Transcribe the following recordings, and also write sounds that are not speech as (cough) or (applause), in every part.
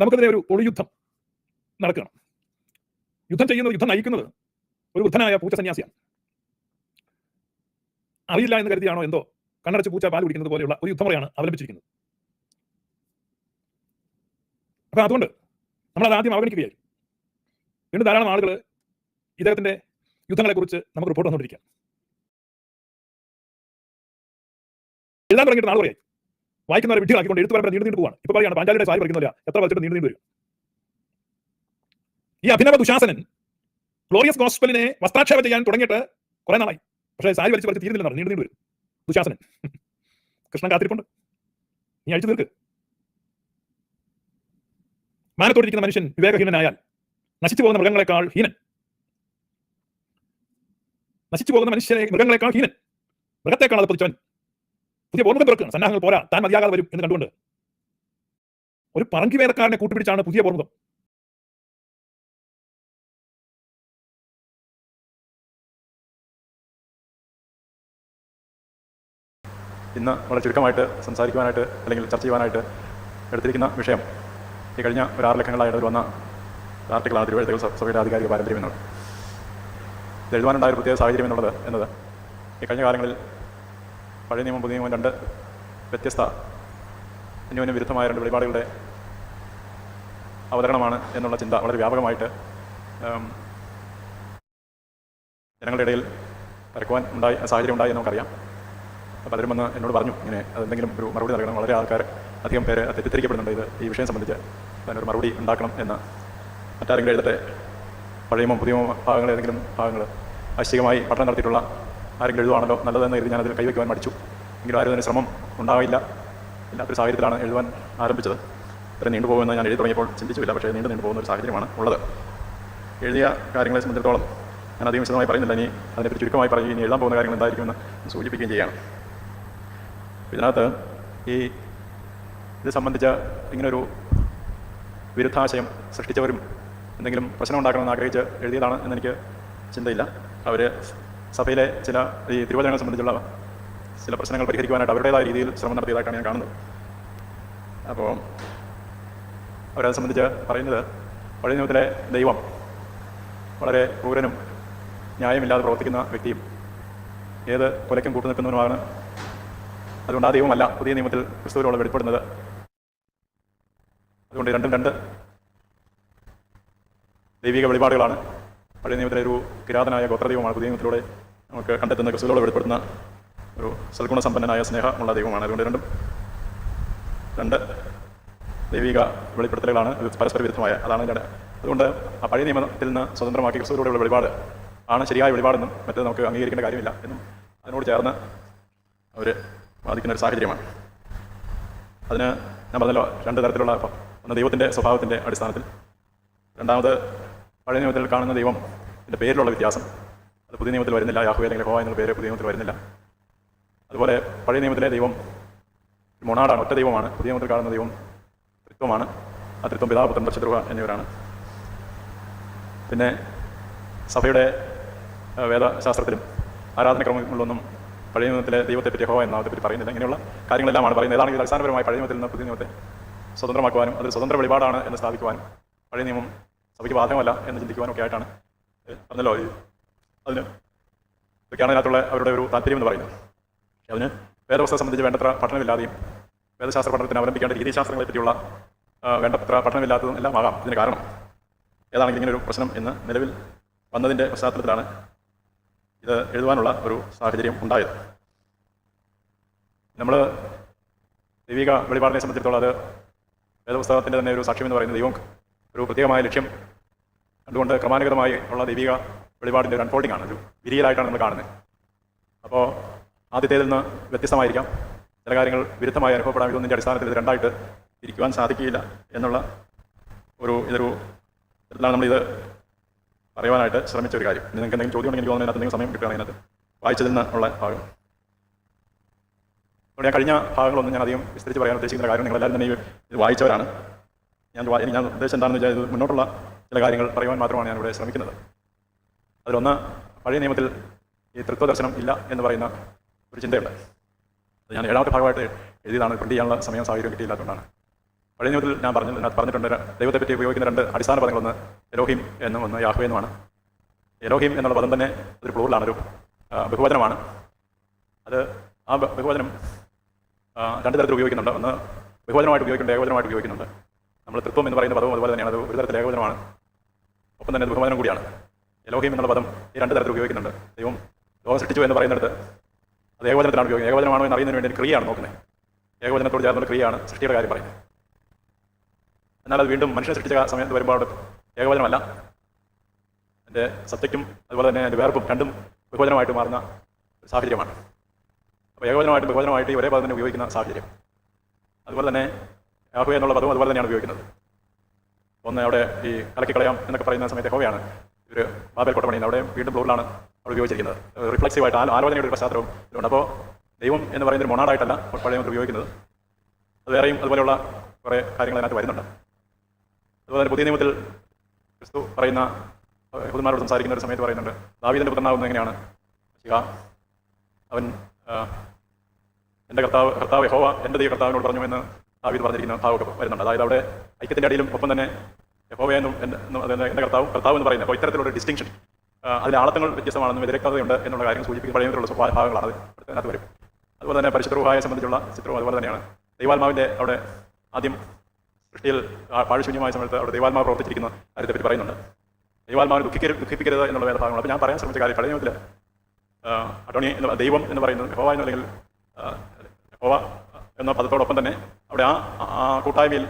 നമുക്കെതിരെ ഒരു ഒളിയുദ്ധം നടക്കണം. യുദ്ധം ചെയ്യുന്നത് യുദ്ധം നയിക്കുന്നത് ഒരു ബുദ്ധനായ പൂച്ച സന്യാസിയാണ്. അറിയില്ല എന്ന് കരുതിയാണോ എന്തോ കണ്ണടച്ച് പൂച്ച പാൽ കുടിക്കുന്നത് പോലെയുള്ള ഒരു യുദ്ധമുറയാണ് അവലംബിച്ചിരിക്കുന്നത്. അപ്പൊ അതുകൊണ്ട് നമ്മൾ അത് ആദ്യം അവഗണിക്കുകയായി വീണ്ടും ധാരാളം ആളുകൾ ഇദ്ദേഹത്തിന്റെ യുദ്ധങ്ങളെക്കുറിച്ച് നമുക്ക് റിപ്പോർട്ട് വന്നുകൊണ്ടിരിക്കുക എഴുതാൻ തുടങ്ങിയിട്ട് നാൾ പറയായി വായിക്കുന്നവരെ വിഡ്ഢികളാക്കിക്കൊണ്ട് എഴുത്ത് പരമ്പര നീണ്ടു നീണ്ടു പോവാണ്. ഇപ്പൊ പറയാണ് പാഞ്ചാലിയുടെ സാരി പഠിക്കുന്നില്ല എത്ര വലിച്ചിട്ട് നീണ്ടു നീണ്ടു വരും? ഈ അഭിനവ ദുശാസനൻ ഗ്ലോറിയസ് ഗോസ്പലിനെ വസ്ത്രാക്ഷേപം ചെയ്യാൻ തുടങ്ങിയിട്ട് കുറെ നാളായി. പക്ഷേ സാരി വലിച്ച് വലിച്ച് തീരുന്നില്ലെന്നാണ്. നീണ്ടു നീണ്ടു വരും. ദുശാസനൻ. കൃഷ്ണൻ കാത്തിരിപ്പുണ്ട്. നീ അഴിച്ചു തീർക്ക്. മാനത്തോടിരിക്കുന്ന മനുഷ്യൻ വിവേകഹീനനായാൽ നശിച്ചു പോകുന്ന മൃഗങ്ങളെക്കാൾ ഹീനൻ. നശിച്ചു പോകുന്ന മനുഷ്യനെ മൃഗങ്ങളെക്കാൾ ഹീനൻ. മൃഗത്തെക്കാൾ അത് പൊതിച്ചവൻ. പുതിയ ബോർമുഖം തുറക്കുകയാണ് സന്നാഹങ്ങൾ പോരാ. താൻ മതിയാകാതെ വരും എന്ന് കണ്ടുകൊണ്ട്. ഒരു പറങ്കി വേദക്കാരനെ കൂട്ടുപിടിച്ചാണ് പുതിയ ബോർമുഖം ഇന്ന് വളരെ ചുരുക്കമായിട്ട് സംസാരിക്കുവാനായിട്ട് അല്ലെങ്കിൽ ചർച്ച ചെയ്യുവാനായിട്ട് എടുത്തിരിക്കുന്ന വിഷയം ഈ കഴിഞ്ഞ ഒരു ആറ് ലക്കങ്ങളായിട്ട് ഒരു വന്ന ആർട്ടിക്കൽ തിരുവഴുത്തുകൾ സഭ- സഭയുടെ ആധികാരിക പാരമ്പര്യം എന്നുള്ളത്. എഴുതുവാനുണ്ടായ ഒരു പ്രത്യേക സാഹചര്യം എന്നുള്ളത് എന്നത് ഈ കഴിഞ്ഞ കാലങ്ങളിൽ പഴയ നിയമം പുതിയ നിയമം രണ്ട് വ്യത്യസ്ത അന്യോന്യം വിരുദ്ധമായ രണ്ട് വെളിപാടുകളുടെ അവതരണമാണ് എന്നുള്ള ചിന്ത വളരെ വ്യാപകമായിട്ട് ജനങ്ങളുടെ ഇടയിൽ പരക്കുവാൻ ഉണ്ടായി സാഹചര്യം ഉണ്ടായി എന്ന് നമുക്കറിയാം. പലരും വന്ന് എന്നോട് പറഞ്ഞു ഇങ്ങനെ അതെന്തെങ്കിലും ഒരു മറുപടി നൽകണം. വളരെ ആൾക്കാർ അധികം പേര് തെറ്റിദ്ധരിക്കപ്പെടുന്നുണ്ട് ഇത് ഈ വിഷയം സംബന്ധിച്ച്. അതിനൊരു മറുപടി ഉണ്ടാക്കണം എന്ന്. മറ്റാരെങ്കിലും എഴുതട്ടെ? പഴയമോ പുതിയ ഭാഗങ്ങൾ ഏതെങ്കിലും ഭാഗങ്ങൾ ഐശ്ചികമായി പഠനം നടത്തിയിട്ടുള്ള ആരെങ്കിലും എഴുതുവാണല്ലോ നല്ലതെന്ന് കരുതി ഞാനതിൽ കൈവയ്ക്കുവാൻ മടിച്ചു. എങ്കിലും ആരും അതിന് ശ്രമം ഉണ്ടാവില്ല. ഇല്ലാത്തൊരു സാഹചര്യത്തിലാണ് എഴുതുവാൻ ആരംഭിച്ചത്. ഇത്ര നീണ്ടുപോകുമെന്ന് ഞാൻ എഴുതി തുടങ്ങിയപ്പോൾ ചിന്തിച്ചില്ല പക്ഷേ നീണ്ടു നീണ്ടു പോകുന്ന ഒരു സാഹചര്യമാണ് ഉള്ളത്. എഴുതിയ കാര്യങ്ങളെ സംബന്ധിച്ചിടത്തോളം ഞാൻ അധികം വിശദമായി പറയുന്നില്ല. ഇനി അതിനെപ്പറ്റി ചുരുക്കമായി പറയുകയും ഇനി എഴുതാൻ പോകുന്ന കാര്യങ്ങൾ എന്തായിരിക്കുമെന്ന് സൂചിപ്പിക്കുകയും ചെയ്യാണ്. ഇതിനകത്ത് ഈ ഇത് സംബന്ധിച്ച ഇങ്ങനൊരു വിരുദ്ധാശയം സൃഷ്ടിച്ചവരും എന്തെങ്കിലും പ്രശ്നം ഉണ്ടാക്കണമെന്ന് ആഗ്രഹിച്ച് എഴുതിയതാണ് എന്നെനിക്ക് ചിന്തയില്ല. അവർ സഭയിലെ ചില ഈ തിരുവചനങ്ങളെ സംബന്ധിച്ചുള്ള ചില പ്രശ്നങ്ങൾ പരിഹരിക്കുവാനായിട്ട് അവരുടേതായ രീതിയിൽ ശ്രമം നടത്തിയതായിട്ടാണ് ഞാൻ കാണുന്നത്. അപ്പോൾ അവരത് സംബന്ധിച്ച് പറയുന്നത് പഴയ നിയമത്തിലെ ദൈവം വളരെ ക്രൂരനും ന്യായമില്ലാതെ പ്രവർത്തിക്കുന്ന വ്യക്തിയും ഏത് കൊലയ്ക്കും കൂട്ടുനിൽക്കുന്നവനുമാണ് അതുകൊണ്ട് ആ ദൈവമല്ല പുതിയ നിയമത്തിൽ ക്രിസ്തുവിനോട് വെളിപ്പെടുന്നത്. അതുകൊണ്ട് രണ്ടും രണ്ട് ദൈവിക വെളിപാടുകളാണ് പഴയ നിയമത്തിലെ ഒരു കിരാതനായ ഗോത്രദൈവമാണ് പുതിയ നിയമത്തിലൂടെ നമുക്ക് കണ്ടെത്തുന്ന കസുകളോട് വെളിപ്പെടുത്തുന്ന ഒരു സൽഗുണസമ്പന്നനായ സ്നേഹമുള്ള ദൈവമാണ്. അതുകൊണ്ട് രണ്ടും രണ്ട് ദൈവിക വെളിപ്പെടുത്തലുകളാണ് ഇത് പരസ്പര വിരുദ്ധമായ. അതാണ് ഇതിന്റെ അതുകൊണ്ട് ആ പഴയ നിയമത്തിൽ നിന്ന് സ്വതന്ത്രമാക്കി ക്രിസ്തുവിലൂടെയുള്ള വെളിപാട് ആണ് ശരിയായ വെളിപാടെന്നും മറ്റേ നമുക്ക് അംഗീകരിക്കേണ്ട കാര്യമില്ല എന്നും അതിനോട് ചേർന്ന് അവർ ബാധിക്കുന്ന ഒരു സാഹചര്യമാണ്. അതിന് ഞാൻ പറഞ്ഞല്ലോ രണ്ട് തരത്തിലുള്ള ഒന്ന് ദൈവത്തിന്റെ സ്വഭാവത്തിന്റെ അടിസ്ഥാനത്തിൽ രണ്ടാമത് പഴയ നിയമത്തിൽ കാണുന്ന ദൈവം എന്റെ പേരിലുള്ള വ്യത്യാസം. അത് പുതിയ നിയമത്തിൽ വരുന്നില്ല. യാഹു അല്ലെങ്കിൽ ഹോ എന്നുള്ള പേര് പുതിയ നിയമത്തിൽ വരുന്നില്ല. അതുപോലെ പഴയ നിയമത്തിലെ ദൈവം മൊണാടാണ് ഒറ്റ ദൈവമാണ്. പുതിയ നിയമത്തിൽ കാണുന്ന ദൈവം ത്രിത്വമാണ്. ആ തൃത്വം പിതാപുത്രം പരിശുദ്ധ എന്നിവരാണ്. പിന്നെ സഭയുടെ വേദശാസ്ത്രത്തിലും ആരാധനക്രമങ്ങളിലൊന്നും പഴയ നിയമത്തിലെ ദൈവത്തെ പറ്റി ഹോ എന്നാമത്തെ പറ്റി പറയുന്നില്ല. ഇങ്ങനെയുള്ള കാര്യങ്ങളെല്ലാമാണ് പറയുന്നത്. ഏതാണെങ്കിൽ അടിസ്ഥാനപരമായി പഴയ നിയമത്തിൽ നിന്ന് പുതിയ നിയമത്തെ സ്വതന്ത്രമാക്കുവാനും അതൊരു സ്വതന്ത്ര വെളിപാടാണ് എന്ന് സ്ഥാപിക്കുവാനും പഴയ നിയമം സഭയ്ക്ക് ബാധകമല്ല എന്ന് ചിന്തിക്കുവാനും ഒക്കെ ആയിട്ടാണ് പറഞ്ഞല്ലോ അതിന് ഇതൊക്കെയാണ് അതിനകത്തുള്ള അവരുടെ ഒരു താല്പര്യം എന്ന് പറയുന്നത്. പക്ഷേ അതിന് വേദവസ്ഥ സംബന്ധിച്ച് വേണ്ടത്ര പഠനമില്ലാതെയും വേദശാസ്ത്ര പഠനത്തിന് അവലംബിക്കേണ്ട രീതിശാസ്ത്രങ്ങളെ പറ്റിയുള്ള വേണ്ടത്ര പഠനമില്ലാത്തതും എല്ലാം ആകാം. ഇതിന് കാരണം ഏതാണെങ്കിലും ഇങ്ങനെ ഒരു പ്രശ്നം ഇന്ന് നിലവിൽ വന്നതിന്റെ പശ്ചാത്തലത്തിലാണ് ഇത് എഴുതുവാനുള്ള ഒരു സാഹചര്യം ഉണ്ടായത്. നമ്മൾ ദൈവിക വെളിപാടിനെ സംബന്ധിച്ചിടത്തോളം അത് വേദപുസ്തകത്തിന്റെ തന്നെ ഒരു സാക്ഷ്യം എന്ന് പറയുന്നത് ദൈവം ഒരു പ്രത്യേകമായ ലക്ഷ്യം കണ്ടുകൊണ്ട് ക്രമാനുഗതമായി ഉള്ള ദൈവിക വെളിപാടിന്റെ ഒരു അൺഫോൾഡിംഗ് ആണ്. ഒരു വിരിയലായിട്ടാണ് നമ്മൾ കാണുന്നത്. അപ്പോൾ ആദ്യത്തേതിൽ നിന്ന് വ്യത്യസ്തമായിരിക്കാം. ചില കാര്യങ്ങൾ വിരുദ്ധമായി അനുഭവപ്പെടാൻ ഇതൊന്നിന്റെ അടിസ്ഥാനത്തിൽ ഇത് രണ്ടായിട്ട് ഇരിക്കുവാൻ സാധിക്കില്ല എന്നുള്ള ഒരു ഇതൊരു ഇതിലാണ് നമ്മളിത് പറയുവാനായിട്ട് ശ്രമിച്ച ഒരു കാര്യം നിങ്ങൾക്ക് എന്തെങ്കിലും ചോദ്യം ഉണ്ടെങ്കിൽ എനിക്ക് തോന്നുന്നു അതിനകത്ത് സമയം കിട്ടുകയാണെങ്കിൽ അതിനകത്ത് വായിച്ചതിൽ നിന്ന് ഉള്ള ഭാഗം. അതുകൊണ്ട് ഞാൻ കഴിഞ്ഞ ഭാഗങ്ങളൊന്നും ഞാൻ അധികം വിസ്തരിച്ച് പറയാൻ ഉദ്ദേശിക്കുന്ന കാര്യം നിങ്ങളെല്ലാവരും തന്നെ ഇത് വായിച്ചവരാണ്. ഞാൻ ഞാൻ ഉദ്ദേശം എന്താണെന്ന് വെച്ചാൽ ഇത് മുന്നോട്ടുള്ള ചില കാര്യങ്ങൾ പറയുവാൻ മാത്രമാണ് ഞാൻ ഇവിടെ ശ്രമിക്കുന്നത്. അതിലൊന്ന് പഴയ നിയമത്തിൽ ഈ തൃത്വദർശനം ഇല്ല എന്ന് പറയുന്ന ഒരു ചിന്തയുണ്ട്. അത് ഞാൻ ഏഴാമത്തെ ഭാഗമായിട്ട് എഴുതിയതാണ്. പ്രിന്റ് ചെയ്യാനുള്ള സമയം സാഹചര്യം കിട്ടിയില്ലാത്തതുകൊണ്ടാണ്. പഴയ നിയമത്തിൽ ഞാൻ പറഞ്ഞു പറഞ്ഞിട്ടുണ്ട് ദൈവത്തെപ്പറ്റി ഉപയോഗിക്കുന്ന രണ്ട് അടിസ്ഥാന പദങ്ങളൊന്ന് എലോഹിം എന്നും ഒന്ന് യാഹു എന്നുമാണ്. എലോഹിം എന്നുള്ള പദം തന്നെ ഒരു പ്ലൂറിലാണ് ഒരു ബഹുവചനമാണ്. അത് ആ ബഹുവചനം രണ്ട് തരത്തിൽ ഉപയോഗിക്കുന്നുണ്ട്. ഒന്ന് ബഹുവചനമായിട്ട് ഉപയോഗിക്കുന്നുണ്ട് ഏകവചനമായിട്ട് ഉപയോഗിക്കുന്നുണ്ട്. നമ്മൾ തൃത്വം എന്ന് പറയുന്ന പദവും അതുപോലെ തന്നെയാണ്. അത് ഒരു തരത്തിൽ ഏകവചനമാണ്. ഒപ്പം തന്നെ ബഹുമാനം കൂടിയാണ്. ലോഹിം എന്നുള്ള പദം ഈ രണ്ട് തരത്തിൽ ഉപയോഗിക്കുന്നുണ്ട്. ദൈവം ലോകം സൃഷ്ടിച്ചു എന്ന് പറയുന്നിടത്ത് അത് ഏകവചനത്തിലാണ് ഉപയോഗിക്കുന്നത്. ഏകവചനമാണോ എന്ന് അറിയുന്നതിന് വേണ്ടി ക്രിയയാണ് നോക്കുന്നത്. ഏകവചനത്തോട് ചേർന്നുള്ള ക്രിയയാണ് സൃഷ്ടിയുടെ കാര്യം പറയുന്നത്. എന്നാൽ അത് വീണ്ടും മനുഷ്യനെ സൃഷ്ടിച്ച സമയത്ത് വരുമ്പോൾ അവിടെ ഏകവചനമല്ല. എന്റെ സബ്ജക്റ്റും അതുപോലെ തന്നെ എന്റെ വേർപ്പും രണ്ടും ബഹുവചനമായിട്ട് മാറുന്ന സാഹചര്യമാണ്. അപ്പോൾ ഏകവചനമായിട്ട് ബഹുവചനമായിട്ട് ഒരേ പദം തന്നെ ഉപയോഗിക്കുന്ന സാഹചര്യം. അതുപോലെ തന്നെ രാഹു എന്നുള്ള പദവും അതുപോലെ തന്നെയാണ് ഉപയോഗിക്കുന്നത്. ഒന്ന് അവിടെ ഈ കലക്കി കലക്കിക്കളയാം എന്നൊക്കെ പറയുന്ന സമയത്ത് ഹോവയാണ് ഇവർ ബാബേൽ കോട്ട അവിടെ വീണ്ടും പ്ലൂറിലാണ് അവിടെ ഉപയോഗിച്ചിരിക്കുന്നത്. റിഫ്ലക്സീവായിട്ട് ആലോചനയുടെ ഒരു പശ്ചാത്തലവും ഉണ്ട് അപ്പോൾ ദൈവം എന്ന് പറയുന്ന ഒരു മൊണാടായിട്ടല്ല പഴയ ഉപയോഗിക്കുന്നത്. അത് വേറെയും അതുപോലെയുള്ള കുറേ കാര്യങ്ങൾ അതിനകത്ത് വരുന്നുണ്ട്. അതുപോലെ തന്നെ പുതിയ നിയമത്തിൽ ക്രിസ്തു പറയുന്ന ഹുദന്മാരോട് സംസാരിക്കുന്ന ഒരു സമയത്ത് പറയുന്നുണ്ട് ദാവീദിന്റെ പുത്രനാവുന്നത് എങ്ങനെയാണ്? ശിവ അവൻ എന്റെ കർത്താവ് കർത്താവ് ഹോവ എന്റെ ദൈവ കർത്താവിനോട് പറഞ്ഞു എന്ന് ദാവീദ് പറഞ്ഞിരിക്കുന്ന ഭാവമൊക്കെ വരുന്നുണ്ട്. അതായത് അവിടെ ഐക്യത്തിന്റെ അടിയിലും ഒപ്പം തന്നെ യഹോവ എന്നും എന്റെ കർത്താവ് കർത്താവ് എന്ന് പറയുന്നത്. അപ്പോൾ ഇത്തരത്തിലുള്ള ഡിസ്റ്റിങ്ഷൻ അതിലെ ആളത്തങ്ങൾ വ്യത്യസ്തമാണെന്നും വ്യതിരക്തതയുണ്ട് എന്നുള്ള കാര്യം സൂചിപ്പിക്കുന്ന പഴയത്തിലുള്ള സ്വഭാവങ്ങളാണ് അത്. അതിനകത്ത് വരും. അതുപോലെ തന്നെ പരിശുദ്ധവുമായ സംബന്ധിച്ചുള്ള ചിത്രവും അതുപോലെ തന്നെയാണ്. ദൈവാത്മാവിന്റെ അവിടെ ആദ്യം സൃഷ്ടിയിൽ പാഴ്ശൂന്യമായ സമയത്ത് അവിടെ ദൈവാത്മാവ് പ്രവർത്തിച്ചിരിക്കുന്ന കാര്യത്തെപ്പറ്റി പറയുന്നുണ്ട്. ദൈവാത്മാവിനെ ദുഃഖിക്കരുത് ദുഃഖിപ്പിക്കരുത് എന്നുള്ള വേദഭാഗങ്ങൾ അപ്പോൾ ഞാൻ പറയാൻ ശ്രമിച്ച കാര്യം നിയമത്തിൽ അടോണി എന്ന് ദൈവം എന്ന് പറയുന്നത് ഹോവ എന്നല്ലെങ്കിൽ യഹോവ ഹോവ എന്ന പദത്തോടൊപ്പം തന്നെ അവിടെ ആ കൂട്ടായ്മയിൽ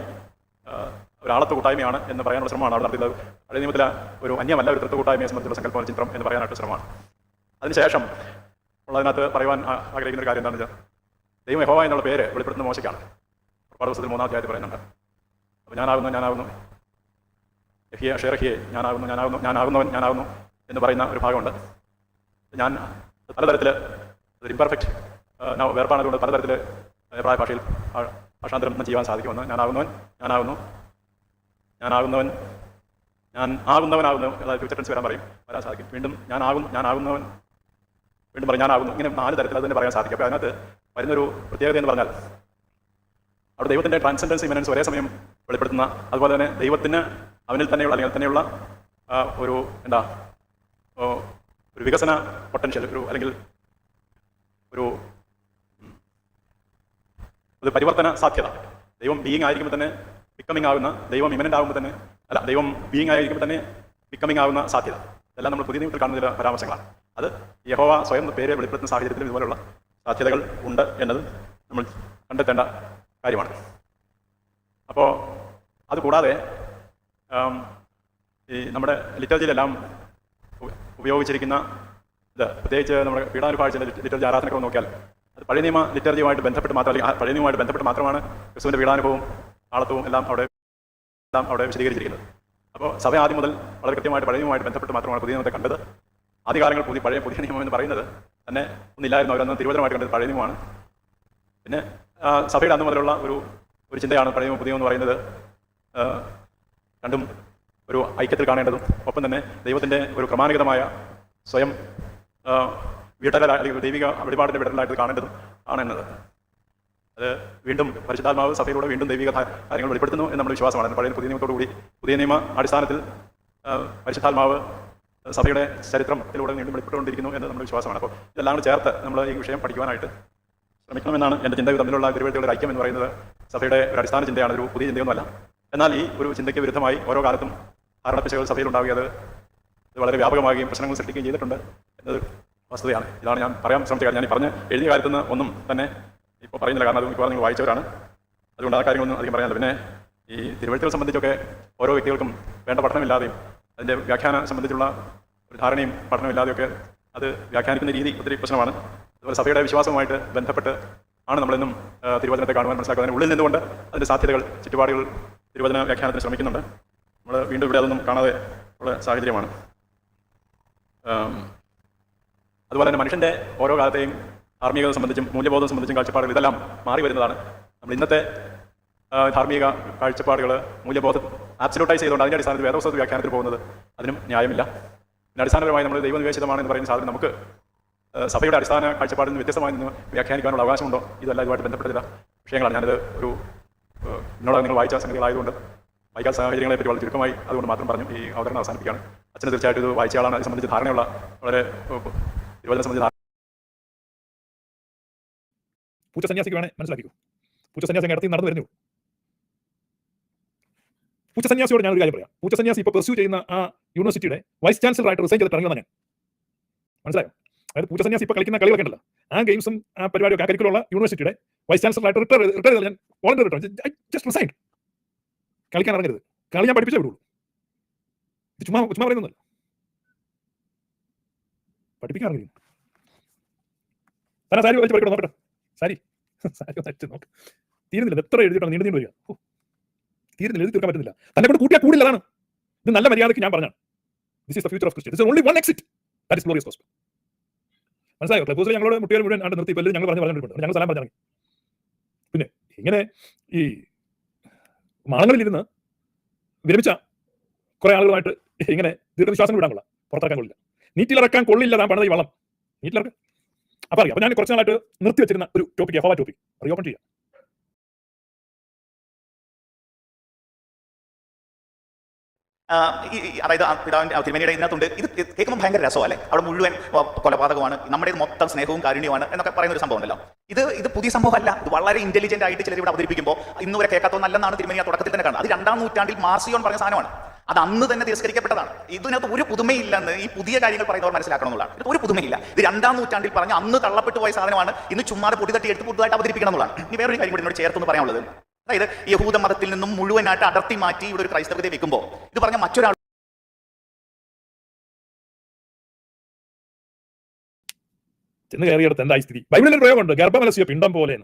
ഒരാളത്തെ കൂട്ടായ്മയാണ് എന്ന് പറയാനുള്ള ശ്രമമാണ്. അവിടെ നടത്തിയത് പഴയ നിയമത്തിലെ ഒരു അന്യമല്ല ഒരു തൃത്വ കൂട്ടായ്മയെ സംബന്ധിച്ചുള്ള സങ്കല്പ ചിത്രം എന്ന് പറയാനായിട്ട് ശ്രമമാണ്. അതിനുശേഷം ഉള്ളതിനകത്ത് പറയുവാൻ ആഗ്രഹിക്കുന്ന ഒരു കാര്യം എന്താണെന്ന് വെച്ചാൽ ദൈവം യഹോവ എന്നുള്ള പേര് വെളിപ്പെടുത്തുന്ന മോശയ്ക്കാണ്. ഒരുപാട് ദിവസത്തിൽ മൂന്നാം അധ്യായത്തിൽ പറയുന്നുണ്ട്. അപ്പോൾ ഞാനാകുന്നു ഞാനാകുന്നു. യഹിയ ഷെറഹിയെ ഞാനാകുന്നു ഞാനാകുന്നു ഞാനാകുന്നവൻ ഞാനാകുന്നു എന്ന് പറയുന്ന ഒരു ഭാഗമുണ്ട്. ഞാൻ പലതരത്തിൽ ഒരു ഇമ്പർഫെക്റ്റ് വേർപ്പാണ് അതുകൊണ്ട് പലതരത്തിൽ പ്രായ ഭാഷയിൽ ഭാഷാന്തരം ചെയ്യാൻ സാധിക്കുമെന്ന് ഞാനാകുന്നവൻ ഞാനാകുന്നു. ഞാനാകുന്നവൻ ഞാൻ ആകുന്നവനാകുന്നു അതായത് ഫ്യൂച്ചർ ടെൻസ് വരാൻ പറയും. വരാൻ സാധിക്കും. വീണ്ടും ഞാനാകും ഞാനാകുന്നവൻ. വീണ്ടും പറയും ഞാനാകുന്നു. ഇങ്ങനെ നാല് തരത്തിൽ അത് തന്നെ പറയാൻ സാധിക്കും. അപ്പോൾ അതിനകത്ത് വരുന്നൊരു പ്രത്യേകത എന്ന് പറഞ്ഞാൽ അവിടെ ദൈവത്തിന്റെ ട്രാൻസെൻഡൻസ് ഇമനൻസ് ഒരേ സമയം വെളിപ്പെടുത്തുന്ന അതുപോലെ തന്നെ ദൈവത്തിന് അവനിൽ തന്നെയുള്ള അല്ലെങ്കിൽ തന്നെയുള്ള ഒരു എന്താ ഒരു വികസന പൊട്ടൻഷ്യൽ ഒരു അല്ലെങ്കിൽ ഒരു ഒരു പരിവർത്തന സാധ്യത. ദൈവം ബീയിങ് ആയിരിക്കുമ്പോൾ തന്നെ ബിക്കമിങ് ആകുന്ന ദൈവം ഇമനന്റ് ആകുമ്പോൾ തന്നെ അല്ല ദൈവം ബീയിങ് ആയിരിക്കുമ്പോൾ തന്നെ ബിക്കമിങ് ആകുന്ന സാധ്യത. ഇതെല്ലാം നമ്മൾ പുതിയ നിയമത്തിൽ കാണുന്ന ചില പരാമർശങ്ങളാണ്. അത് യഹോവ സ്വയം പേരെ വെളിപ്പെടുത്തുന്ന സാഹചര്യത്തിലും ഇതുപോലുള്ള സാധ്യതകൾ ഉണ്ട് എന്നത് നമ്മൾ കണ്ടെത്തേണ്ട കാര്യമാണ്. അപ്പോൾ അതുകൂടാതെ ഈ നമ്മുടെ ലിറ്റർജിയിലെല്ലാം ഉപ- ഉപയോഗിച്ചിരിക്കുന്ന ഇത് പ്രത്യേകിച്ച് നമ്മുടെ പീഡാനുഭാഴ്ച ലിറ്റർജി ആരാധനക്രമം നോക്കിയാൽ അത് പഴയ നിയമ ലിറ്റർജിയുമായിട്ട് ബന്ധപ്പെട്ട് മാത്രം അല്ലെങ്കിൽ പഴയ നിയമമായിട്ട് ബന്ധപ്പെട്ട് മാത്രമാണ് ക്രിസ്തുവിന്റെ പീഡാനുഭവവും ആളത്വവും എല്ലാം അവിടെ എല്ലാം അവിടെ വിശദീകരിച്ചിരിക്കുന്നത്. അപ്പോൾ സഭ ആദ്യം മുതൽ വളരെ കൃത്യമായിട്ട് പഴയ നിയമമായിട്ട് ബന്ധപ്പെട്ട് മാത്രമാണ് പുതിയ നിയമത്തെ കണ്ടത്. ആദ്യകാലങ്ങൾ പുതിയ പഴയ പുതിയ നിയമം എന്ന് പറയുന്നത് തന്നെ ഒന്നില്ലായിരുന്നു. അവരന്ന് തിരുവനന്തപുരമായിട്ട് കണ്ടത് പഴയ നിയമമാണ്. പിന്നെ സഭയുടെ അന്ന് മുതലുള്ള ഒരു ഒരു ചിന്തയാണ് പഴയ നിയമം പുതിയ എന്ന് പറയുന്നത് രണ്ടും ഒരു ഐക്യത്തിൽ കാണേണ്ടതും. ഒപ്പം തന്നെ ദൈവത്തിന്റെ ഒരു ക്രമാനുഗതമായ സ്വയം വീട്ടല അല്ലെങ്കിൽ ദൈവിക വെളിപാടിന്റെ വിടലായിട്ട് കാണേണ്ടതും ആണ് എന്നത്. അത് വീണ്ടും പരിശുദ്ധാത്മാവ് സഭയിലൂടെ വീണ്ടും ദൈവിക കാര്യങ്ങൾ വെളിപ്പെടുത്തുന്നു എന്ന് നമ്മൾ വിശ്വാസമാണ്. പഴയ പുതിയ നിയമത്തോടു കൂടി പുതിയ നിയമ അടിസ്ഥാനത്തിൽ പരിശുദ്ധാത്മാവ് സഭയുടെ ചരിത്രത്തിലൂടെ വീണ്ടും വെളിപ്പെട്ടുകൊണ്ടിരിക്കുന്നു എന്ന് നമ്മുടെ വിശ്വാസമാണ്. അപ്പോൾ ഇതെല്ലാം കൂടി ചേർത്ത് നമ്മൾ ഈ വിഷയം പഠിക്കുവാനായിട്ട് ശ്രമിക്കണമെന്നാണ് എന്റെ ചിന്ത തമ്മിലുള്ള തിരുവഴുത്തുകളുടെ ഐക്യം എന്ന് പറയുന്നത് സഭയുടെ ഒരു അടിസ്ഥാന ചിന്തയാണ് ഒരു പുതിയ ചിന്തയൊന്നുമല്ല എന്നാൽ ഈ ഒരു ചിന്തയ്ക്ക് വിരുദ്ധമായി ഓരോ കാലത്തും ധാരണപ്പിശകൾ സഭയിൽ ഉണ്ടാവുകയും അത് വളരെ വ്യാപകമാകുകയും പ്രശ്നങ്ങൾ സൃഷ്ടിക്കുകയും ചെയ്തിട്ടുണ്ട് എന്നത് വസ്തുതയാണ്. ഇതാണ് ഞാൻ പറയാൻ ശ്രമിച്ച കാര്യം. ഞാൻ പറഞ്ഞ് എഴുതിയ കാര്യത്തിൽ നിന്ന് ഒന്നും തന്നെ ഇപ്പോൾ പറയുന്നില്ല. കാരണം അത് മിക്കവാറും നിങ്ങൾ വായിച്ചവരാണ്. അതുകൊണ്ട് ആ കാര്യങ്ങളൊന്നും അധികം പറയാനില്ല. പിന്നെ ഈ തിരുവഴുത്തുകൾ സംബന്ധിച്ചൊക്കെ ഓരോ വ്യക്തികൾക്കും വേണ്ട പഠനമില്ലാതെയും അതിന്റെ വ്യാഖ്യാനം സംബന്ധിച്ചുള്ള ഒരു ധാരണയും പഠനമില്ലാതെയൊക്കെ അത് വ്യാഖ്യാനിക്കുന്ന രീതി ഒത്തിരി പ്രശ്നമാണ്. അതുപോലെ സഭയുടെ വിശ്വാസവുമായിട്ട് ബന്ധപ്പെട്ട് ആണ് നമ്മളെന്നും തിരുവചനത്തെ കാണുവാൻ മനസ്സിലാക്കുന്നത് ഉള്ളിൽ നിന്നുകൊണ്ട് അതിന്റെ സാധ്യതകൾ ചുറ്റുപാടുകൾ തിരുവചന വ്യാഖ്യാനത്തിന് ശ്രമിക്കുന്നുണ്ട്. നമ്മൾ വീണ്ടും ഇവിടെ അതൊന്നും കാണാതെ ഉള്ള സാഹചര്യമാണ്. അതുപോലെ തന്നെ മനുഷ്യന്റെ ഓരോ കാലത്തെയും ധാർമ്മികത സംബന്ധിച്ചും മൂല്യബോധം സംബന്ധിച്ചും കാഴ്ചപ്പാടുകൾ ഇതെല്ലാം മാറി വരുന്നതാണ്. നമ്മൾ ഇന്നത്തെ ധാർമ്മിക കാഴ്ചപ്പാടുകൾ മൂല്യബോധം ആബ്സലൂട്ടൈസ് ചെയ്തുകൊണ്ട് അതിന്റെ അടിസ്ഥാനത്തിൽ വേദോസ്വത്ത് വ്യാഖ്യാനത്തിൽ പോകുന്നത് അതിനും ന്യായമില്ല. പിന്നെ അടിസ്ഥാനപരമായി നമ്മൾ ദൈവനിവേശിതമാണെന്ന് പറയുന്ന സാധനം നമുക്ക് സഭയുടെ അടിസ്ഥാന കാഴ്ചപ്പാടിൽ നിന്ന് വ്യത്യസ്തമായി നിന്ന് വ്യാഖ്യാനിക്കാനുള്ള അവകാശമുണ്ടോ? ഇതല്ല ഇതുമായിട്ട് ബന്ധപ്പെട്ട ചില വിഷയങ്ങളാണ് ഞാനത് ഒരു എന്നോട് നിങ്ങൾ വായിച്ച സംഗതികളായതുകൊണ്ട് വായിക്കാത്ത സാഹചര്യങ്ങളെ പറ്റി വളരെ ചുരുക്കമായി അതുകൊണ്ട് മാത്രം പറഞ്ഞു ഈ അവതരണം അവസാനിപ്പിക്കുകയാണ്. അച്ഛന് തീർച്ചയായിട്ടും ഇത് വായിച്ച ആളാണ്. അത് സംബന്ധിച്ച് ധാരണയുള്ള വളരെ ധാരണ- പൂച്ച സന്യാസിക്ക് വേണേ മനസ്സിലാക്കിക്കൂ. പൂച്ച സന്യാസി ഇടത്തിൽ നടന്നു വരുന്നു പൂച്ച സന്യാസിയോട് ഞാൻ ഒരു കാര്യം പറയാം. പൂച്ച സന്യാസി ഇപ്പോൾ പെർസ്യൂ ചെയ്യുന്ന ആ യൂണിവേഴ്സിറ്റിയുടെ വൈസ് ചാൻസലർ ആയിട്ട് റിസൈൻ ചെയ്തിട്ട് ഇറങ്ങി വന്ന ഞാൻ. മനസ്സിലായോ? അതായത് പൂച്ച സന്യാസി ഇപ്പോൾ കളിക്കുന്ന കളികളൊക്കെ ഉണ്ടല്ലോ. ആ ഗെയിംസും ആ പരിപാടിയൊക്കെ ആ കരിക്കുള്ള യൂണിവേഴ്സിറ്റിയുടെ വൈസ് ചാൻസലർ ആയിട്ട് റിട്ടയർ റിട്ടയർ ചെയ്ത് ഞാൻ വോളണ്ടിയർ റിട്ടയർ ജസ്റ്റ് റിസൈൻ കളിക്കാൻ ഇറങ്ങരുത്. കളി ഞാൻ പഠിപ്പിച്ചേ വിടുള്ളൂ. ചുമ്മാ ചുമ്മാ പറയുന്നതല്ല പഠിപ്പിക്കാൻ ഇറങ്ങി തന്നെ സാരി വലിച്ച് പഠിക്കണം? നോക്കട്ടെ. സാരി. (laughs) സാരി ഒന്ന് നോക്ക്. തീരുന്നില്ല. എത്ര എഴുതിയിട്ടാണ് നീണ്ടു നീണ്ടു വരിക. തീരുന്നില്ല. എഴുതി തീർക്കാൻ പറ്റുന്നില്ല. തന്നെ കൊണ്ട് കൂട്ടിയാൽ കൂടില്ലതാണ്. ഇത് നല്ല മര്യാദയ്ക്ക് ഞാൻ പറഞ്ഞാണ് this is the future of Christian only one exit that is glorious gospel മനസ്സിലായോ? ക്ലബ് ഞങ്ങളോട് മുട്ടിയാൽ മുഴുവൻ ആണ്ട് നിർത്തി. പല്ല് ഞങ്ങൾ പറഞ്ഞു പറഞ്ഞിട്ടുണ്ട് ഞങ്ങൾ സ്ഥലം പറഞ്ഞിറങ്ങി. പിന്നെ ഇങ്ങനെ ഈ മാളങ്ങളിലിരുന്ന് വിരമിച്ച കുറെ ആളുകളുമായിട്ട് ഇങ്ങനെ ദീർഘവിശ്വാസം വിടാൻ കൊള്ളാം പുറത്തിറക്കാൻ കൊള്ളില്ല. നീറ്റിലിറക്കാൻ കൊള്ളില്ല താൻ പണിത ഈ വള്ളം. നീറ്റിലിറക്കാൻ അപ്പൊ അറിയാം. അപ്പൊ ഞാൻ കുറച്ച് നാളായിട്ട് നിർത്തി വെച്ചിരുന്ന ഒരു ടോപ്പിക് യഹോവ ടോപ്പിക് റീഓപ്പൺ ചെയ്യാം അതായത് ആ തിരുമേനിയുടെ ഇതിനകത്തുണ്ട്. ഇത് കേൾക്കുമ്പോൾ ഭയങ്കര രസമല്ലേ അവിടെ മുഴുവൻ കൊലപാതകമാണ്. നമ്മുടെ മൊത്തം സ്നേഹവും കാരുണ്യമാണ് എന്നൊക്കെ പറയുന്ന ഒരു സംഭവമല്ലോ ഇത് ഇത് പുതിയ സംഭവമല്ല. ഇത് വളരെ ഇന്റലിജന്റ് ആയിട്ട് ചിലർ ഇവിടെ അവതരിപ്പിക്കുമ്പോൾ ഇന്നുവരെ കേൾക്കാത്തോ നല്ലതാണ് തിരുമേനി തുടക്കത്തിൽ തന്നെ കാണുന്നത്. അത് രണ്ടാം നൂറ്റാണ്ടിൽ മാർസിയോൺ പറഞ്ഞ സാധനമാണ്. അത് അന്ന് തന്നെ തിരസ്കരിക്കപ്പെട്ടതാണ്. ഇതിനകത്ത് ഒരു പുതുമയില്ലെന്ന് ഈ പുതിയ കാര്യങ്ങൾ പറയുന്നവർ മനസ്സിലാക്കണം എന്നുള്ളതാണ് ഇത് ഒരു പുതുമയില്ല. ഇത് രണ്ടാം നൂറ്റാണ്ടിൽ പറഞ്ഞ അന്ന് തള്ളപ്പെട്ടു പോയ സാധനമാണ്. ഇന്ന് ചുമ്മാതെ പൊടി തട്ടി എടുത്ത് പുതുതായിട്ട് അവതരിപ്പിക്കണം എന്നുള്ളതാണ്. ഇനി വേറൊരു കാര്യം കൂടി എന്നോട് ചേർത്തൊന്ന് പറയാനുള്ളത്. അതായത് യഹൂദ മതത്തിൽ നിന്നും മുഴുവനായിട്ട് അടർത്തി മാറ്റി ഇവിടെ ഒരു ക്രൈസ്തവത്തെ വെക്കുമ്പോൾ ഇത് പറഞ്ഞ മറ്റൊരാൾ ചെന്ന് കയറിയെടുത്ത് എന്തായി സ്ഥിതി? ബൈബിളിലെ പ്രയോഗമുണ്ട് ഗർഭമലസ്യ പിണ്ടം പോലെ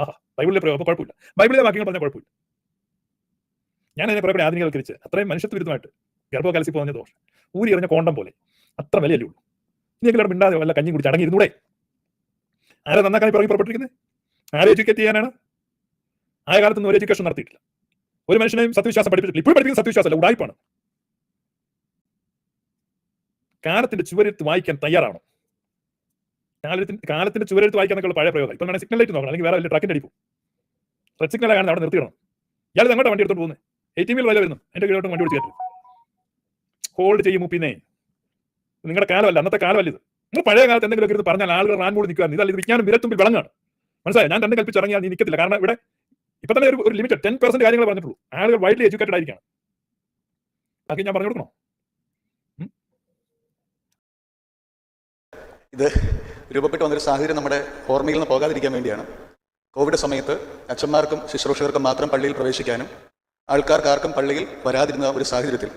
ആഹാ ബൈബിളിലെ പ്രയോഗം കുഴപ്പമില്ല. ബൈബിളിലെ വാക്യങ്ങൾ പറഞ്ഞാൽ കുഴപ്പമില്ല. ഞാൻ അതിനെ കൂടി ആധുനികവൽക്കരിച്ച്. അത്രയും മനുഷ്യത്വ വിരുദ്ധമായിട്ട് ഗർഭകലസി പോകുന്ന ദോഷം. ഊരി എറിഞ്ഞ കോണ്ടം പോലെ. അത്ര വിലയല്ലേ ഉള്ളൂ. ഇനിയെങ്കിലും മിണ്ടാതെ വല്ല കഞ്ഞി കുടിച്ച് അടങ്ങിയിരുന്നൂടെ? ആരെ നന്നാക്കാൻ പിറകെ പുറപ്പെട്ടിരിക്കുന്നത് ആരെ എഡ്യൂക്കേറ്റ് ചെയ്യാനാണ്? ആയ കാലത്തൊന്നും ഒരു എഡ്യൂക്കേഷൻ നടത്തിയിട്ടില്ല. ഒരു മനുഷ്യനെയും സത്യവിശ്വാസം പഠിപ്പിച്ചിട്ടില്ല. ഇപ്പോൾ പഠിപ്പിക്കുന്ന സത്യവിശ്വാസമല്ല. ഉടായ്പാണ്. കാലത്തിന്റെ ചുവരെടുത്ത് വായിക്കാൻ തയ്യാറാണോ കാലത്തിന്റെ കാലത്തിന്റെ ചുവരെടുത്ത് വായിക്കാന്നൊക്കെയുള്ള പഴയ പ്രയോഗം. ഇപ്പൊ സിഗ്നൽ ലൈറ്റ് നോക്കണം. അല്ലെങ്കിൽ വേറെ വലിയ ട്രക്കിന്റെ അടിക്കും റെഡ് കാണുന്നത് അവിടെ നിർത്തിയിടണം. ഇയാൾ അങ്ങോട്ട് വണ്ടി എടുത്തോണ്ട് പോകുന്നത് എയ്റ്റീൻ വില വരെ വരുന്നു. എന്റെ കീഴോട്ട് വണ്ടി പിടിച്ച് ഹോൾഡ് ചെയ്യും മുപ്പിന്നേ നിങ്ങളുടെ കാലമല്ല അന്നത്തെ കാലമല്ല ഇത്. നിങ്ങൾ പഴയ കാലത്ത് എന്തെങ്കിലും ഇരുന്ന് പറഞ്ഞാൽ ആളുകൾ റാൻ കൂടി നിൽക്കുകയാണ് ഇതല്ല ഇത് വിജ്ഞാനം വിരത്തുമ്പിൽ വിളങ്ങാണ്. മനസ്സിലായോ? ഞാൻ രണ്ടും കൽപ്പിച്ച് ഇറങ്ങിയാൽ നീ നിൽക്കത്തില്ല കാരണം ഇവിടെ ഇപ്പൊ തന്നെ ഒരു- ലിമിറ്റ് ടെൻ പെർസെന്റ് കാര്യങ്ങൾ പറഞ്ഞിട്ടുള്ളൂ. ആളുകൾ വൈഡ്ലി എഡ്യൂക്കേറ്റഡ് ആയിരിക്കണം. ബാക്കി ഞാൻ പറഞ്ഞു കൊടുക്കണോ? ഇത് രൂപപ്പെട്ടു വന്നൊരു സാഹചര്യം നമ്മുടെ ഓർമ്മയിൽ നിന്ന് പോകാതിരിക്കാൻ വേണ്ടിയാണ്. കോവിഡ് സമയത്ത് അച്ഛന്മാർക്കും ശുശ്രൂഷകർക്കും മാത്രം പള്ളിയിൽ പ്രവേശിക്കാനും ആൾക്കാർക്ക് ആർക്കും പള്ളിയിൽ വരാതിരുന്ന ഒരു സാഹചര്യത്തിൽ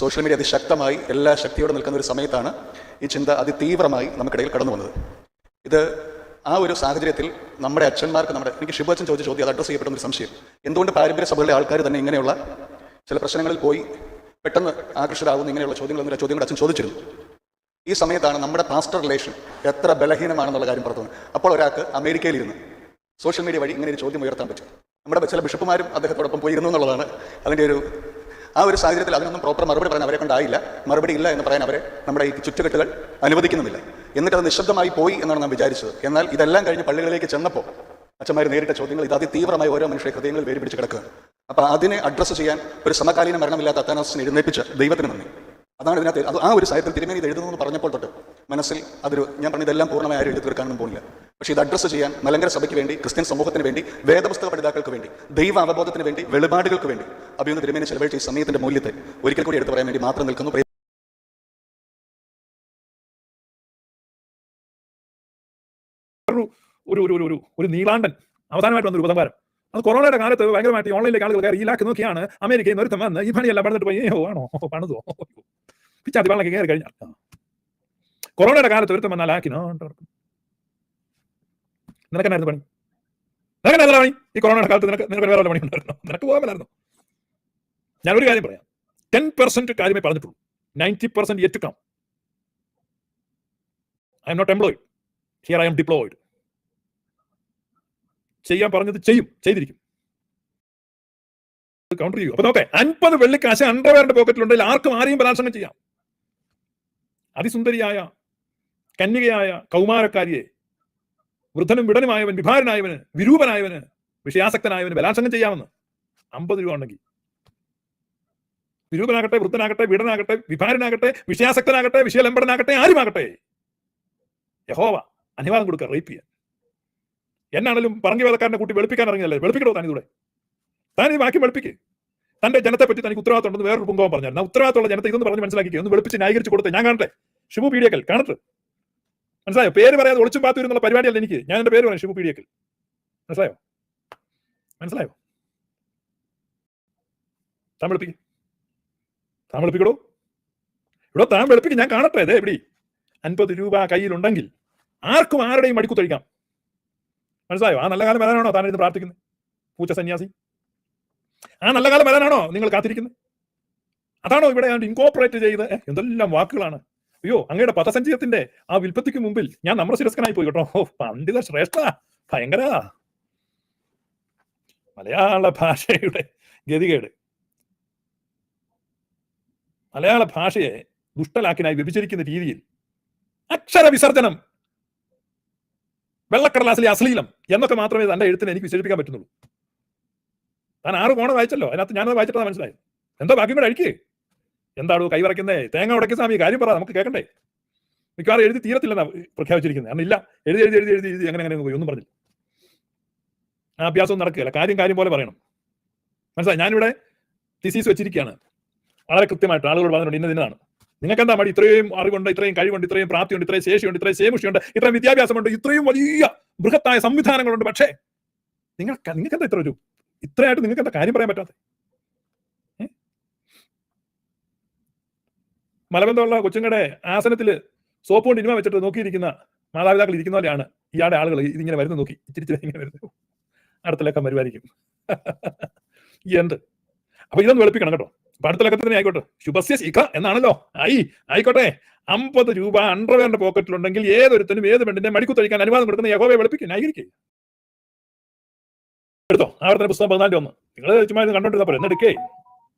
സോഷ്യൽ മീഡിയ അതിശക്തമായി എല്ലാ ശക്തിയോടെ നിൽക്കുന്ന ഒരു സമയത്താണ് ഈ ചിന്ത അതിതീവ്രമായി നമുക്കിടയിൽ കടന്നു വന്നത്. ഇത് ആ ഒരു സാഹചര്യത്തിൽ നമ്മുടെ അച്ഛന്മാർക്ക് നമ്മുടെ എനിക്ക് ശിവച്ചൻ ചോദിച്ച ചോദ്യം അത് അഡ്രസ് ചെയ്യപ്പെടുന്ന ഒരു സംശയം. എന്തുകൊണ്ട് പാരമ്പര്യ സഭകളിലെ ആൾക്കാർ തന്നെ ഇങ്ങനെയുള്ള ചില പ്രശ്നങ്ങളിൽ പോയി പെട്ടെന്ന് ആകർഷരാകുന്ന ഇങ്ങനെയുള്ള ചോദ്യങ്ങൾ എന്നൊരു ചോദ്യം കൂടെ അച്ഛൻ ചോദിച്ചിരുന്നു. ഈ സമയത്താണ് നമ്മുടെ പാസ്റ്റർ റിലേഷൻ എത്ര ബലഹീനമാണെന്നുള്ള കാര്യം പുറത്തുനിന്ന് അപ്പോൾ ഒരാൾക്ക് അമേരിക്കയിലിരുന്ന് സോഷ്യൽ മീഡിയ വഴി ഇങ്ങനെ ഒരു ചോദ്യം ഉയർത്താൻ പറ്റും. നമ്മുടെ ചില ബിഷപ്പുമാരും അദ്ദേഹത്തോടൊപ്പം പോയിരുന്നു എന്നുള്ളതാണ് അതിന്റെ ഒരു ആ ഒരു സാഹചര്യത്തിൽ അതിനൊന്നും പ്രോപ്പർ മറുപടി പറയാൻ അവരെ കൊണ്ടായില്ല. മറുപടി ഇല്ല എന്ന് പറയാൻ അവരെ നമ്മുടെ ഈ ചുറ്റുകെട്ടുകൾ അനുവദിക്കുന്നുമില്ല. എന്നിട്ട് അത് നിശബ്ദമായി പോയി എന്നാണ് നാം വിചാരിച്ചത്. എന്നാൽ ഇതെല്ലാം കഴിഞ്ഞ് പള്ളികളിലേക്ക് ചെന്നപ്പോൾ അച്ഛന്മാർ നേരിട്ട ചോദ്യങ്ങൾ ഇത് അതിതീവ്രമായി ഓരോ മനുഷ്യ ഹൃദയങ്ങളിൽ വേരി പിടിച്ച് കിടക്കുകയാണ്. അപ്പോൾ അതിനെ അഡ്രസ്സ് ചെയ്യാൻ ഒരു സമകാലീന മരണമില്ലാത്ത അത്താനാസിനെ എഴുന്നേൽപ്പിച്ച ദൈവത്തിന് നന്ദി. അതാണ് ഇതിനകത്ത് അത് ആ ഒരു സാഹചര്യത്തിൽ തിരുമേനി എഴുതുന്നു എന്ന് പറഞ്ഞപ്പോൾ തൊട്ട് മനസ്സിൽ അതൊരു ഞാൻ പറഞ്ഞ ഇതെല്ലാം പൂർണമായി ആരും എഴുതി തീർക്കാനൊന്നും പോകുന്നില്ല. പക്ഷേ ഇത് അഡ്രസ്സ് ചെയ്യാൻ മലങ്കര സഭയ്ക്ക് വേണ്ടി ക്രിസ്ത്യൻ സമൂഹത്തിന് വേണ്ടി വേദപുസ്തക പഠിതാക്കൾക്ക് വേണ്ടി ദൈവ അവബോധത്തിന് വേണ്ടി വെളിപാടുകൾക്ക് വേണ്ടി അഭിയൊന്ന് തിരുമേനി ചെലവഴിച്ച ഈ സമയത്തിന്റെ മൂല്യത്തെ ഒരിക്കൽ കൂടി എടുത്തു പറയാൻ വേണ്ടി മാത്രം നിൽക്കുന്നു. ഒരു ഒരു ഒരു ഒരു നീളാണ്ടൻ അവസാനമായിട്ട് വന്നൊരു ഉപസംഹാരം. അത് കൊറോണയുടെ കാലത്ത് ഭയങ്കരമായിട്ട് ഓൺലൈനിലേക്ക് ആളുകൾ കയറി ഈലാക്കി നോക്കിയാണ് അമേരിക്കയിൽ ഒരുത്തം വന്ന് ഈ പണിയെല്ലാം പറഞ്ഞിട്ട് പോയി ഓ ആണോ? പണിതോ? (laughs) പിച്ചാത്തി വെള്ളം കയറി കഴിഞ്ഞാൽ. കൊറോണയുടെ കാലത്ത് ഒരുത്തം വന്നാൽ ആക്കിനോ നിനക്കെന്നായിരുന്നു പണി? നിനക്കെന്നായിരുന്നു പണി? ഈ കൊറോണയുടെ കാലത്ത് നിനക്ക് നിനക്ക് വേറെ പണി ഉണ്ടായിരുന്നു നിനക്ക് ഞാൻ ഒരു കാര്യം പറയാം. ടെൻ പെർസെന്റ് കാര്യമേ പറഞ്ഞിട്ടുള്ളൂ. Ninety percent yet come I'm not employed here I'm deployed ചെയ്യാൻ പറഞ്ഞത് ചെയ്യും. ചെയ്തിരിക്കും. കൗണ്ടർ ചെയ്യും. അപ്പൊ നോക്കെ അൻപത് വെള്ളിക്കാശ് അണ്ടർവെയറിന്റെ പോക്കറ്റിലുണ്ടെങ്കിൽ ആർക്കും ആരെയും ബലാത്സംഗം ചെയ്യാം. അതിസുന്ദരിയായ കന്യകയായ കൗമാരക്കാരിയെ വൃദ്ധനും വിടനുമായവൻ വിഭാരനായവന് വിരൂപനായവന് വിഷയാസക്തനായവന് ബലാത്സംഗം ചെയ്യാമെന്ന്. അമ്പത് രൂപ ഉണ്ടെങ്കിൽ. വിരൂപനാകട്ടെ വൃദ്ധനാകട്ടെ വീടനാകട്ടെ വിഭാരനാകട്ടെ വിഷയാസക്തനാകട്ടെ വിഷയലംബടനാകട്ടെ ആരുമാകട്ടെ? യഹോവ അനുവാദം കൊടുക്കുക റേപ്പ് ചെയ്യാൻ. എന്നാണെങ്കിലും പറങ്കി വേദക്കാരനെ കൂട്ടി വെളുപ്പിക്കാൻ ഇറങ്ങിയല്ലേ? വെളുപ്പിക്കണോ താനിതൂടെ താൻ ഈ വാക്യം വെളുപ്പിക്ക്. തന്റെ ജനത്തെ പറ്റി തനിക്ക് ഉത്തരവാദിത്തം ഉണ്ടെന്ന് വേറൊരു പുങ്കവം ആ ഉത്തരവാദിത്തമുള്ള ജനത്തെ ഇതൊന്ന് പറഞ്ഞ് മനസ്സിലാക്കി ഒന്ന് വെളുപ്പിച്ച് ന്യായീകരിച്ച് കൊടുത്തേ. ഞാൻ കാണട്ടെ. ശുഭ പീഡിയക്കൽ കാണട്ടെ. മനസ്സിലായോ? പേര് പറയാതെ ഒളിച്ചും പാത്തു എന്നുള്ള പരിപാടിയല്ല എനിക്ക്. ഞാൻ എന്റെ പേര് പറയാം ഷിബു പീഡിയക്കൽ. മനസ്സിലായോ? മനസ്സിലായോ? താൻ വെളുപ്പിക്ക്. ഇവിടെ താൻ വെളുപ്പിക്ക്. ഞാൻ കാണട്ടെ അതെ എവിടെ അൻപത് രൂപ കയ്യിലുണ്ടെങ്കിൽ ആർക്കും ആരുടെയും മടിക്കുത്തൊഴിക്കാം മനസ്സിലായോ? ആ നല്ല കാലം വരാനാണോ താൻ ഇരുന്ന് പ്രാർത്ഥിക്കുന്നത് പൂച്ച സന്യാസി. ആ നല്ല കാലം വരാനാണോ നിങ്ങൾ കാത്തിരിക്കുന്നത് അതാണോ ഇവിടെ ഇൻകോപ്പറേറ്റ് ചെയ്ത് എന്തെല്ലാം വാക്കുകളാണ്? അയ്യോ അങ്ങയുടെ പഥസഞ്ചയത്തിന്റെ ആ വിൽപ്പത്തിക്ക് മുമ്പിൽ ഞാൻ നമ്മുടെ ശിരസ്കനായി പോയി കേട്ടോ. പണ്ഡിത ശ്രേഷ്ഠ ഭയങ്കര. മലയാള ഭാഷയുടെ ഗതികേട്. മലയാള ഭാഷയെ ദുഷ്ടലാക്കിനായി വ്യഭിചരിക്കുന്ന രീതിയിൽ അക്ഷര വിസർജനം വെള്ളക്കടലാസിലെ അശ്ലീലം എന്നൊക്കെ മാത്രമേ തന്റെ എഴുത്തിന് എനിക്ക് വിശേഷിപ്പിക്കാൻ പറ്റുന്നുള്ളൂ. താൻ ആറ് കോണ വായിച്ചല്ലോ? അതിനകത്ത് ഞാനത് വായിച്ചിട്ടാണ് മനസ്സിലായത്. എന്തോ ബാക്കി കൂടെ അഴിക്കേ. എന്താണോ കൈവറയ്ക്കുന്നേ തേങ്ങ ഉടക്കി സ്വാമി കാര്യം പറ നമുക്ക് കേൾക്കണ്ടേ? മിക്കവാറും എഴുതി തീരത്തില്ലെന്നാ പ്രഖ്യാപിച്ചിരിക്കുന്നത് കാരണം ഇല്ല. എഴുതി എഴുതി എഴുതി എഴുതി എഴുതി അങ്ങനെ അങ്ങനെ പോയി ഒന്നും പറഞ്ഞില്ല. ആ അഭ്യാസം നടക്കുകയില്ല. കാര്യം കാര്യം പോലെ പറയണം. മനസ്സിലായി? ഞാനിവിടെ തിസീസ് വെച്ചിരിക്കുകയാണ്. വളരെ കൃത്യമായിട്ട് ആളുകൾ പറഞ്ഞിട്ടുണ്ട് ഇന്ന ഇന്നതാണ്. നിങ്ങൾക്ക് എന്താ മടി? ഇത്രയും അറിവുണ്ട് ഇത്രയും കഴിവുണ്ട് ഇത്രയും പ്രാപ്തിയുണ്ട് ഇത്രയും ശേഷിയുണ്ട് ഇത്രയും ശേമുഷിയുണ്ട് ഇത്രയും വിദ്യാഭ്യാസമുണ്ട് ഇത്രയും വലിയ ബൃഹത്തായ സംവിധാനങ്ങളുണ്ട്. പക്ഷേ നിങ്ങൾക്ക് നിങ്ങൾക്ക് എന്താ ഇത്ര ഒരു ഇത്രയായിട്ട് നിങ്ങൾക്ക് എന്താ കാര്യം പറയാൻ പറ്റാത്ത മലബന്ധമുള്ള കൊച്ചുങ്ങളുടെ ആസനത്തിൽ സോപ്പ് കൊണ്ട് ഇനിമ വെച്ചിട്ട് നോക്കിയിരിക്കുന്ന മാതാപിതാക്കൾ ഇരിക്കുന്ന പോലെയാണ് ഇയാളുടെ ആളുകൾ ഇതിങ്ങനെ വരുന്നു നോക്കി. ഇച്ചിരി ഇങ്ങനെ വരുന്നു അടുത്ത ലക്കം വരുമായിരിക്കും (laughs) എന്ത്? അപ്പൊ ഇതൊന്ന് വെളുപ്പിക്കണം കേട്ടോ. അപ്പൊ അടുത്ത ലക്കത്തിന് ആയിക്കോട്ടെ. ശുഭസ്യ ശിഖ എന്നാണല്ലോ. ആയി ആയിക്കോട്ടെ. അമ്പത് രൂപ അണ്ടർവെയറിന്റെ പോക്കറ്റിലുണ്ടെങ്കിൽ ഏതൊരുത്തനും ഏത് പെണ്ണിന്റെ മടിക്കുത്തൊഴിക്കാൻ അനുവാദം കൊടുക്കുന്ന യഹോവയെ വെളുപ്പിക്കും. ന്യായീകരിക്കുക എടുത്തോ. ആവർത്തന പുസ്തകം പതിനാലിന്റെ ഒന്ന്. നിങ്ങൾ ചുമ്മാ കണ്ടോണ്ടിരുന്ന പറയുന്നത് എന്നെടുക്കേ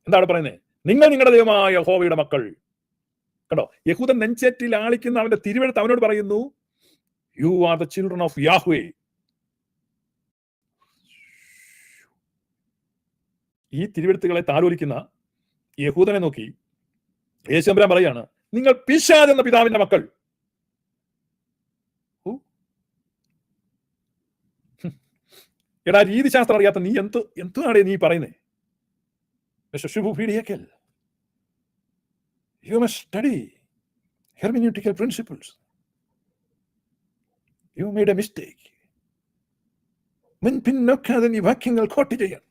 എന്താണ് പറയുന്നത് നിങ്ങൾ നിങ്ങളുടെ ദൈവമായ യഹോവയുടെ മക്കൾ കണ്ടോ? യഹൂദൻ നെഞ്ചേറ്റിൽ ആളിക്കുന്ന അവന്റെ തിരുവഴുത്ത് അവനോട് പറയുന്നു you are the children of Yahweh ഈ തിരുവെടുത്തുകളെ താലോലിക്കുന്ന യഹൂദനെ നോക്കി യേശുമ്പരാൻ പറയാണ് നിങ്ങൾ പിശാദ് എന്ന പിതാവിന്റെ മക്കൾ. എടാ രീതിശാസ്ത്രം അറിയാത്ത നീ എന്ത് എന്താണ് നീ പറയുന്നേ? Peediyakkal you must study hermeneutical principles you made a mistake മുൻപിന്നൊക്കാതെ നീ വാക്യങ്ങൾ കോട്ട് ചെയ്യണം.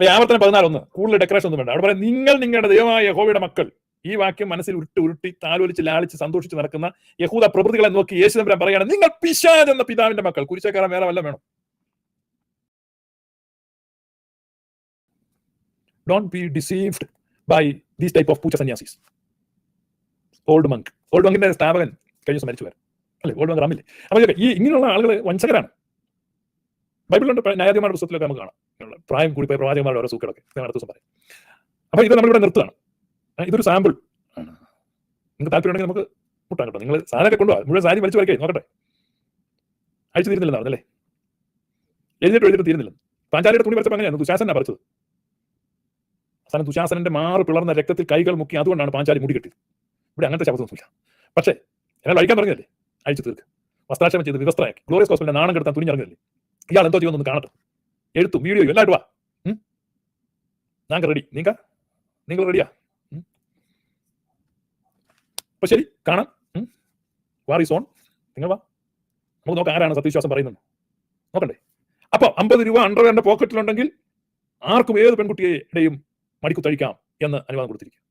ആവർത്തനം പതിനാലൊന്ന് കൂടുതൽ ഡെക്കറേഷൻ ഒന്നും വേണ്ട. അവിടെ പറയാം നിങ്ങൾ നിങ്ങളുടെ ദൈവമായ യഹോവയുടെ മക്കൾ. ഈ വാക്യം മനസ്സിൽ ഉരുട്ടി ഉരുട്ടി താലോലിച്ച് ലാളിച്ച് സന്തോഷിച്ച് നടക്കുന്ന യഹൂദ പ്രവൃത്തികളെ നോക്കി യേശുദമ്പരം പറയാണ് നിങ്ങൾ പിശാജ് എന്ന പിതാവിന്റെ മക്കൾ. കുരിശക്കാരൻ വേറെ വല്ല വേണം? Don't be deceived by these type of പൂച്ച സന്യാസീസ് ഓൾഡ് മങ്ക് ഓൾഡ് മങ്കിന്റെ സ്ഥാപകൻ കഴിഞ്ഞ ദിവസം മരിച്ചു വരാം അല്ലെ? ഓൾഡ് മങ്ക് റമ്മില്ലേ അപ്പൊ ഈ ഇങ്ങനെയുള്ള ആളുകൾ വഞ്ചകരാണ്. ബൈബിളിലുണ്ട് ന്യായാധിപന്മാരുടെ പുസ്തകത്തിലൊക്കെ നമുക്ക് കാണാം. പ്രായം കൂടി പോയ പ്രവാചകന്മാരുടെ ഓരോ സൂക്കുകളൊക്കെ ഞാൻ അടുത്ത ദിവസം പറയും. അപ്പൊ ഇത് നമ്മളിവിടെ നിർത്തുകയാണ്. ഇതൊരു സാമ്പിൾ നിങ്ങൾക്ക് താല്പര്യമുണ്ടെങ്കിൽ നമുക്ക് മുട്ടാൻ കേട്ടോ. നിങ്ങൾ സാധനമൊക്കെ കൊണ്ടുപോകാം മുഴുവൻ സാരി വലിച്ചു വരയ്ക്കേ നോക്കട്ടെ. അയച്ചു തീരുന്നില്ലെന്ന് പറഞ്ഞല്ലേ? എഴുതിയിട്ട് എഴുതിയിട്ട് തീരുന്നില്ല. പാഞ്ചാലിയുടെ തുണി വരച്ചപ്പോൾ അങ്ങനെയാണ് ദുശാസനാ പറിച്ചത്. അവസാനം ദുശാസനന്റെ മാറ് പിളർന്ന രക്തത്തിൽ കൈകൾ മുക്കി അതുകൊണ്ടാണ് പാഞ്ചാലി മുടി കെട്ടിയത്. ഇവിടെ അങ്ങനത്തെ ശബ്ദമൊന്നുമില്ല പക്ഷേ എന്നാൽ അഴിക്കാൻ പറഞ്ഞല്ലേ അഴിച്ചു തീർക്ക്. വസ്ത്രാക്ഷരം ചെയ്ത് വിവസ്ത്രയാക്കി. ഗ്ലോറിയസ് ഹോസ്പിറ്റലിന്റെ നാണം കെടുത്താൻ തുണിഞ്ഞിറങ്ങില്ലേ ഇയാൾ എന്തോ ചെയ്യുമെന്ന് കാണട്ടെ. എഴുത്തും വീഡിയോയും എല്ലായിട്ട് വാ ഞാൻ റെഡി നീങ്ക. നിങ്ങൾ റെഡിയാ അപ്പൊ ശരി കാണാം. വാർ ഈസ് ഓൺ നിങ്ങൾ വാ. നമുക്ക് നോക്കാം ആരാണ് സത്യവിശ്വാസം പറയുന്നത് നോക്കണ്ടേ. അപ്പൊ അമ്പത് രൂപ അണ്ടർവെയറിന്റെ പോക്കറ്റിലുണ്ടെങ്കിൽ ആർക്കും ഏത് പെൺകുട്ടിയുടെയും മടിക്കുത്തഴിക്കാം എന്ന് അനുവാദം കൊടുത്തിരിക്കുക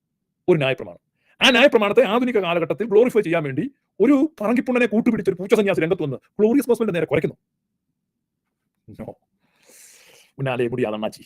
ഒരു ന്യായപ്രമാണം. ആ ന്യായപ്രമാണത്തെ ആധുനിക കാലഘട്ടത്തിൽ ഗ്ലോറിഫൈ ചെയ്യാൻ വേണ്ടി ഒരു പറങ്കിപ്പുണ്ണനെ കൂട്ടുപിടിച്ച് ഒരു പൂച്ചസന്യാസി രംഗത്ത് വന്ന് ഗ്ലോറിയസ് ഹോസ്പിറ്റലിന്റെ നേരെ കുറയ്ക്കുന്നു. ഉന്നാലെ മുടിയാതെ അണ്ണാച്ചി